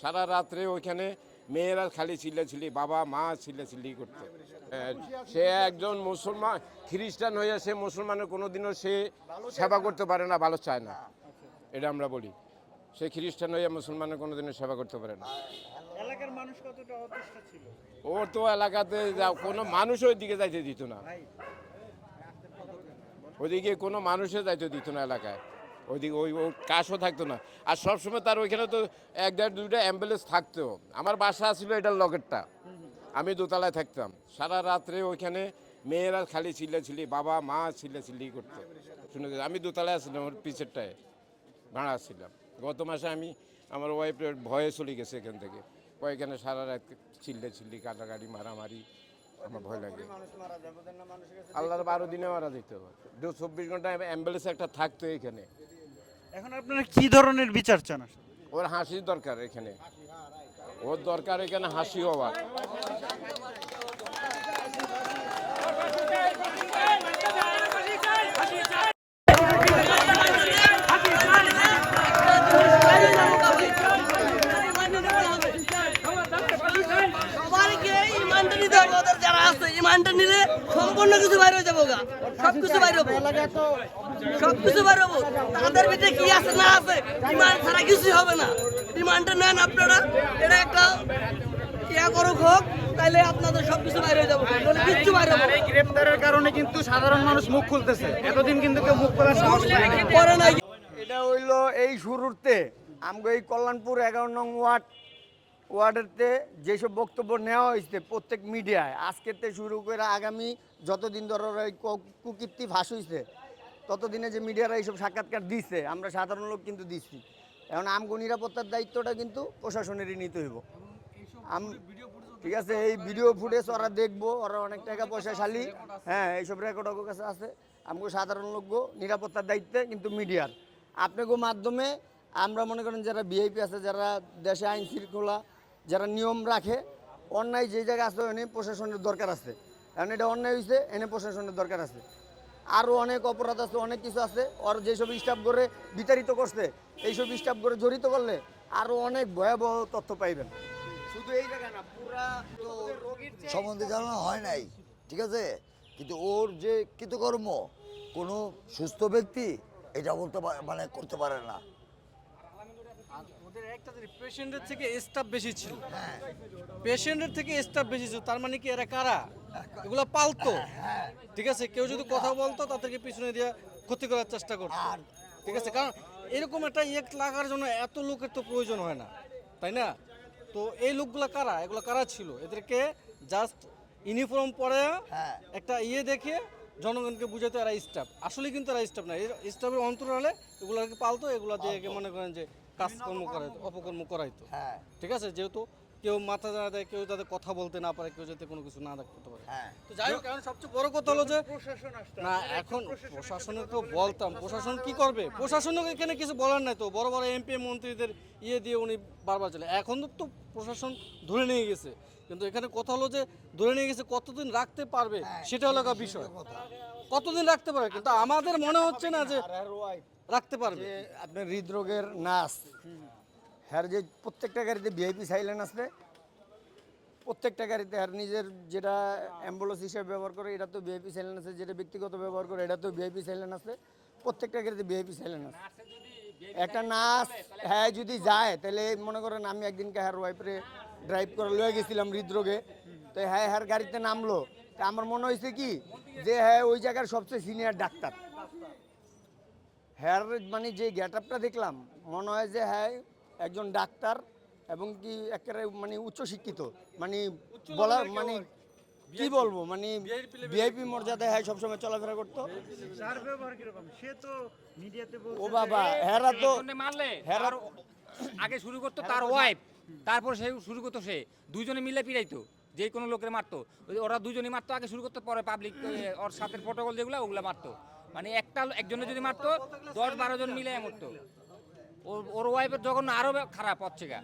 সারা রাত্রে ওইখানে মেয়েরা খালি চিল্লাচিল্লি বাবা মা চিল্লাচিল্লি করতে সে একজন মুসলমান খ্রিস্টান হয়ে সে মুসলমানের কোনোদিনও সে সেবা করতে পারে না ভালো চায় না। এটা আমরা বলি। সে খ্রিস্টান হয়ে মুসলমানের কোনোদিনও সেবা করতে পারে না। এলাকার মানুষ কতটা ছিল? ওর তো এলাকাতে কোনো মানুষ ওই দিকে যাইতে দিত না। ওইদিকে কোনো মানুষে যাইতে দিত না এলাকায়। ওইদিকে ওই ও কাশও থাকতো না। আর সবসময় তার ওইখানে তো এক দেড় দুইটা অ্যাম্বুলেন্স থাকতো আমার বাসা ছিল এটার লকেটটা আমি দোতলায় থাকতাম। সারা রাত্রে ওইখানে মেয়েরা খালি চিল্লাচিল্লি, বাবা, মা চিল্লাচিল্লি করতো। শুনে আমি দোতলায় আসছিলাম, ওর পিছেরটায় ভাড়া আসছিলাম। গত মাসে আমি, আমার ওয়াইফের ভয়ে চলে গেছে এখান থেকে। ওইখানে সারা রাত চিল্লা চিল্লি কাটাকাটি, মারামারি, আমার ভয় লাগে। আল্লাহর বারো দিনে মারা যেত দু চব্বিশ ঘণ্টা অ্যাম্বুলেন্স একটা থাকতো এখানে। এখন আপনারা কি ধরনের বিচার চান ওর হাসি দরকার এখানে। ওর দরকার এখানে হাসি হওয়ার সবাইকে ইমানটা নিতে হবে ওদের যারা আছে ইমানটা নিলে সম্পূর্ণ কিছু বাইরে হয়ে যাব গা। সব কিছু বাইরে হব। সব কিছু বাইরে হব। তাদের ভিতরে কি আছে না আছে ইমান ছাড়া কিছুই হবে না। ইমানটা নেন আপনারা। এটা একটা ইয়া করুক হোক তাইলে আপনাদের সব কিছু বাইরে হয়ে যাব। কিচ্ছু বাইরে এই গ্রেপ্তারের কারণে কিন্তু সাধারণ মানুষ মুখ খুলতেছে। এতদিন কিন্তু কেউ মুখ খোলার সাহস পরে নাই। এটা হইল এই শুরুতে। আমগো এই কল্যাণপুর এগারো নং ওয়ার্ড ওয়ার্ডেরতে যেসব বক্তব্য নেওয়া হয়েছে প্রত্যেক মিডিয়ায় আজকের শুরু করে আগামী যতদিন ধরো এই কুকীর্তি ফাঁস হয়েছে ততদিনে যে মিডিয়ারা এইসব সাক্ষাৎকার দিছে, আমরা সাধারণ লোক কিন্তু দিচ্ছি এখন আমগো নিরাপত্তার দায়িত্বটা কিন্তু প্রশাসনেরই নিতে হইব। ঠিক আছে, এই ভিডিও ফুটেজ ওরা দেখব, ওরা অনেক টাকা পয়সা শালি হ্যাঁ এইসব রেকর্ড ওর কাছে আছে। আমগো সাধারণ লোক নিরাপত্তার দায়িত্বে কিন্তু মিডিয়ার। আপনাকে মাধ্যমে আমরা মনে করেন যারা ভিআইপি আছে, যারা দেশে আইন শৃঙ্খলা যারা নিয়ম রাখে অন্যায় যে জায়গায় আছে এনে প্রশাসনের দরকার আছে। কারণ এটা অন্যায় হয়েছে এনে প্রশাসনের দরকার আছে। আরও অনেক অপরাধ আছে অনেক কিছু আছে। ওর যেসব স্টাফ করে বিতাড়িত করছে এইসব স্টাফ করে জড়িত করলে আরও অনেক ভয়াবহ তথ্য পাইবেন। শুধু এই জায়গা না পুরা তো সম্বন্ধে জানানো হয় নাই ঠিক আছে? কিন্তু ওর যে কৃতকর্ম কোনো সুস্থ ব্যক্তি এটা বলতে পারে মানে করতে পারে না। ওদের একটা পেশেন্টের থেকে স্টাফ বেশি ছিল। পেশেন্টের থেকে স্টাফ বেশি ছিল তার মানে কি এরা কারা? এগুলো পালতো। ঠিক আছে কেউ যদি কথা বলতো তাদেরকে পিছনে দিয়ে ক্ষতি করার চেষ্টা করতো। ঠিক আছে কারণ এরকম একটা ইয়েক্ট লাগার জন্য এত লোকের তো প্রয়োজন হয় না তাই না? তো এই লোকগুলো কারা? এগুলো কারা ছিল? এদেরকে জাস্ট ইউনিফর্ম পরে হ্যাঁ। একটা ইয়ে দেখে জনগণকে বুঝাতে এরা স্টাফ আসলে কিন্তু এরা স্টাফ না স্টাফের অন্তরালে এগুলোকে পালতো এগুলো দিয়ে মনে করেন যে কাজকর্ম করাইতো অপকর্ম করাইতো। হ্যাঁ। ঠিক আছে? যেহেতু কেউ মাথা জানা দেয় কেউ যাতে কথা বলতে না পারে কেউ যাতে কোনো কিছু না করতে পারে। হ্যাঁ। তো যাই হোক এখন সবচেয়ে বড় কথা হলো যে না এখন প্রশাসনের তো বলতাম। প্রশাসন কি করবে? প্রশাসনও এখানে কিছু বলার নাই তো। বড় বড় এমপি মন্ত্রীদের ইয়ে দিয়ে উনি বারবার চলে। এখন তো প্রশাসন ধরে নিয়ে গেছে। কিন্তু এখানে কথা হলো যে ধরে নিয়ে গেছে কতদিন রাখতে পারবে? সেটা হলো একটা বিষয়। কতদিন রাখতে পারবে? কিন্তু আমাদের মনে হচ্ছে না যে রাখতে পারবে। আপনার হৃদরোগের নার্স হ্যার যে প্রত্যেকটা গাড়িতে ভিআইপি সাইলেন আছে প্রত্যেকটা গাড়িতে হ্যার নিজের যেটা অ্যাম্বুলেন্স হিসেবে ব্যবহার করে, এটা তো ভিআইপি সাইলেন আছে, যেটা ব্যক্তিগত ব্যবহার করে, এটা তো ভিআইপি সাইলেন আছে প্রত্যেকটা গাড়িতে ভিআইপি সাইলেন আছে একটা নার্স হ্যাঁ যদি যায়, তাহলে মনে করেন আমি একদিনকে হ্যার ওয়াইফরে ড্রাইভ করে লয়ে গেছিলাম হৃদরোগে, তো হ্যাঁ হ্যার গাড়িতে নামলো, তা আমার মনে হয়েছে কি? যে হ্যাঁ ওই জায়গার সবচেয়ে সিনিয়র ডাক্তার। হেয়ার মানে যে গেট আপটা দেখলাম মনে হয় যে হ্যাঁ একজন ডাক্তার এবং কি একেবারে মানে উচ্চশিক্ষিত মানে বলার মানে কি বলব মানে ভিআইপি মর্যাদায় হ্যাঁ সবসময় চলাফেরা করতো। সে তো মিডিয়াতে ও বাবা হেরা তো মারলে হেরা আগে শুরু করতো তার ওয়াইফ তারপর সে শুরু করতো সে। দুইজনে মিলে পিড়াইতো যে কোনো লোকের মারতো। ওই ওরা দুজনে মারতো আগে শুরু করতো পরে পাবলিক ওর সাথে প্রটোকল যেগুলো ওগুলো মারতো। মানে একটা একজনে যদি মারতো, দশ বারো জন মিলে মরতো। ওর ওর ওয়াইফের যখন আরও খারাপ হচ্ছে গা।